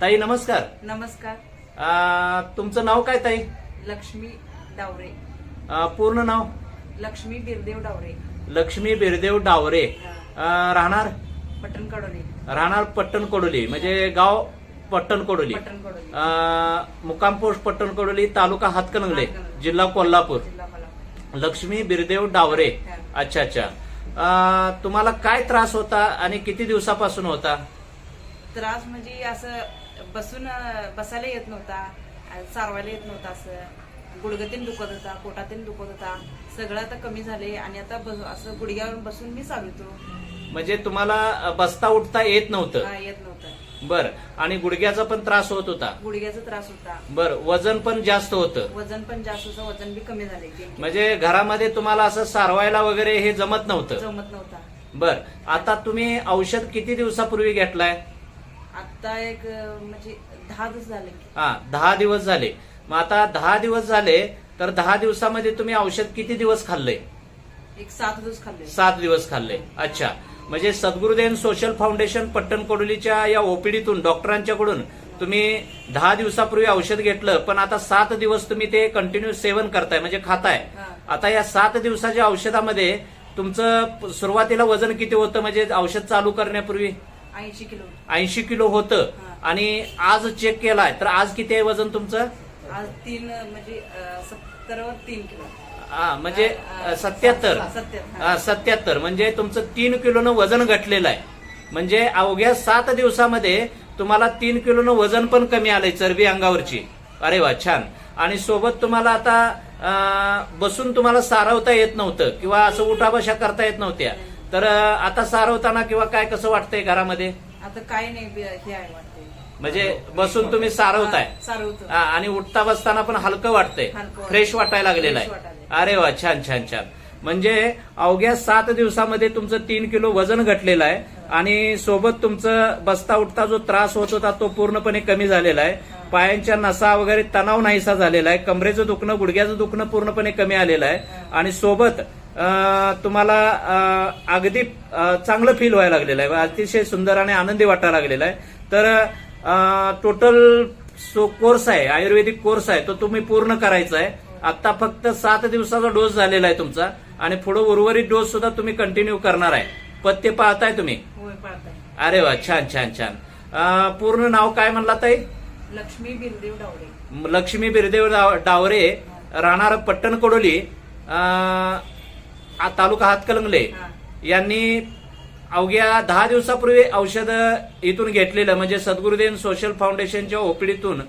ताई नमस्कार. नमस्कार. आ, तुमचं नाव काय ताई? लक्ष्मी डावरे. आ, पूर्ण नाव? लक्ष्मी बिरदेव डावरे. लक्ष्मी बिरदेव डावरे. आ, राहणार? पटण कडोली. राहणार पट्टण कोडोली म्हणजे गाव पट्टण कोडोली. पटण कडोली. आ, मुक्काम पोस्ट पट्टण कोडोली तालुका हातकणंगले हातकणंगले. जिल्हा कोल्हापूर. जिल्हा कोल्हापूर. लक्ष्मी बिरदेव डावरे. हा. अच्छा अच्छा. आ, तुम्हाला काय त्रास होता आणि किती दिवसापासून होता? त्रास म्हणजे असं बसून बसायला येत नव्हता चारवायला येत नव्हता असं. गुडगतीन दुखत होता पोटातीन दुखत होता. सगळं आता कमी झाले आणि आता बस- असं गुडघ्यावर बसून मी चालवतो म्हणजे तुम्हाला बसता उठता येत नव्हतं? येत नव्हतं. बर. आणि गुडघ्याचा पण त्रास होत होता? गुडघ्याचा त्रास होता. बर. वजन पण जास्त होतं? वजन पण जास्त होतं वजन बी कमी झाले. म्हणजे घरामध्ये तुम्हाला असं सारवायला वगैरे हे जमत नव्हतं? जमत नव्हता. बर. आता तुम्ही औषध किती दिवसापूर्वी घेतलाय? आता एक म्हणजे दहा दिवस झाले हा दहा दिवस झाले. मग आता दहा दिवस झाले तर दहा दिवसामध्ये तुम्ही औषध किती दिवस खाल्लंय एक सात दिवस खाल्ले. सात दिवस खाल्ले. अच्छा. म्हणजे सद्गुरुदेव सोशल फाउंडेशन पट्टण कोडोलीच्या या ओपीडीतून डॉक्टरांच्याकडून तुम्ही दहा दिवसापूर्वी औषध घेतलं पण आता सात दिवस तुम्ही ते कंटिन्यू सेवन करताय म्हणजे खाताय. आता या सात दिवसाच्या औषधामध्ये तुमचं सुरुवातीला वजन किती होतं म्हणजे औषध चालू करण्यापूर्वी? ऐंशी किलो ऐंशी किलो होतं. हा. आणि आज चेक केलाय. तर आज किती आहे वजन तुमचं? आज तीन म्हणजे सत्तरवर तीन किलो. हा, म्हणजे सत्याहत्तर. सत्याहत्तर. सत्याहत्तर. म्हणजे तुमचं तीन किलोनं वजन घटलेलं आहे. म्हणजे अवघ्या सात दिवसामध्ये तुम्हाला तीन किलोनं वजन पण कमी आलंय चरबी अंगावरची. अरे वा छान. आणि सोबत तुम्हाला आता अं, बसून तुम्हाला सारवता येत नव्हतं किंवा असं उठाबशा करता येत नव्हत्या. तर आता सारवताना किंवा काय कसं वाटतंय घरामध्ये? आता काय नाही हे आहे वाटते म्हणजे बसून तुम्ही सारवताय. सारवतो. हा, आणि उठता बसताना पण हलकं वाटतंय. हलकं वाटतंय. फ्रेश वाटायला लागलेलं Fresh आहे. अरे वा छान छान छान. म्हणजे अवघ्या सात दिवसामध्ये तुमचं तीन किलो वजन घटलेलं आहे आणि सोबत तुमचं बसता उठता जो त्रास होत होता तो पूर्णपणे कमी झालेला आहे. पायांच्या नसा वगैरे तणाव नाहीसा झालेला आहे. कमरेचं दुखणं गुडघ्याचं दुखणं पूर्णपणे कमी आलेलं आहे. आणि सोबत तुम्हाला अगदी चांगलं फील व्हायला लागलेलं आहे. अतिशय सुंदर आणि आनंदी वाटायला लागलेला आहे. तर टोटल सो कोर्स आहे आयुर्वेदिक कोर्स आहे तो तुम्ही पूर्ण करायचा आहे. आता फक्त सात दिवसाचा डोस झालेला आहे तुमचा आणि पुढे उर्वरित डोस सुद्धा तुम्ही कंटिन्यू करणार आहे. पत्ते पाहताय तुम्ही? अरे वा छान छान छान. पूर्ण नाव काय म्हणला ताई? लक्ष्मी बिरदेव डावरे. लक्ष्मी बिरदेव डाव- डावरे राहणार पट्टण कोडोली तालुका हातकलंगले. यांनी अवघ्या दहा दिवसापूर्वी औषध इथून घेतलेलं म्हणजे सद्गुरुदेव सोशल फाउंडेशनच्या ओपीडीतून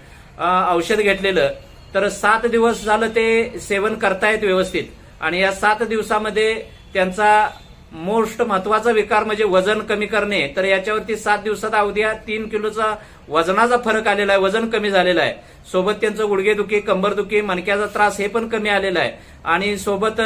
औषध घेतलेलं. तर सात दिवस झालं ते सेवन करतायत व्यवस्थित. आणि या सात दिवसामध्ये त्यांचा मोस्ट महत्त्वाचा विकार म्हणजे वजन कमी करणे. तर याच्यावरती सात दिवसात अवध्या तीन किलोचा वजनाचा फरक आलेला आहे वजन कमी झालेलं आहे. सोबत त्यांचं गुडघेदुखी कंबरदुखी मणक्याचा त्रास हे पण कमी आलेला आहे. आणि सोबत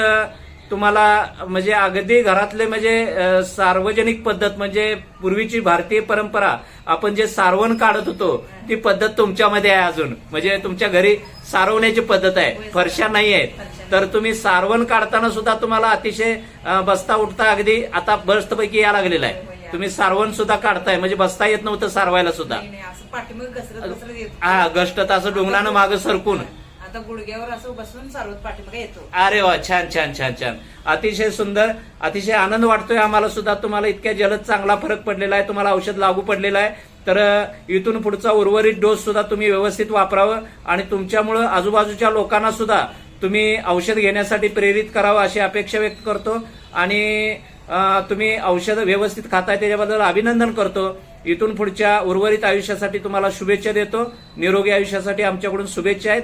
तुम्हाला म्हणजे अगदी घरातले म्हणजे सार्वजनिक पद्धत म्हणजे पूर्वीची भारतीय परंपरा आपण जे सारवण काढत होतो ती पद्धत तुमच्यामध्ये आहे अजून. म्हणजे तुमच्या घरी सारवण्याची पद्धत आहे. फरशा नाही आहेत. तर तुम्ही सारवण काढताना सुद्धा तुम्हाला अतिशय बसता उठता अगदी आता बस्तपैकी या लागलेला आहे. तुम्ही सारवण सुद्धा काढताय म्हणजे बसता येत नव्हतं सारवायला सुद्धा. हा गष्ट असं डोंगरानं मागं सरकून. आता गुडघ्यावर असं बसून सारवत पाठीमागे येतो. अरे वा छान छान छान छान. अतिशय सुंदर अतिशय आनंद वाटतोय आम्हाला सुद्धा. तुम्हाला इतक्या जलद चांगला फरक पडलेला आहे तुम्हाला औषध लागू पडलेलं आहे. तर इथून पुढचा उर्वरित डोस सुद्धा तुम्ही व्यवस्थित वापरावं आणि तुमच्यामुळं आजूबाजूच्या लोकांना सुद्धा तुम्ही औषध घेण्यासाठी प्रेरित करावं अशी अपेक्षा व्यक्त करतो. आणि तुम्ही औषध व्यवस्थित खाताय त्याच्याबद्दल अभिनंदन करतो. इथून पुढच्या उर्वरित आयुष्यासाठी तुम्हाला शुभेच्छा देतो. निरोगी आयुष्यासाठी आमच्याकडून शुभेच्छा आहेत.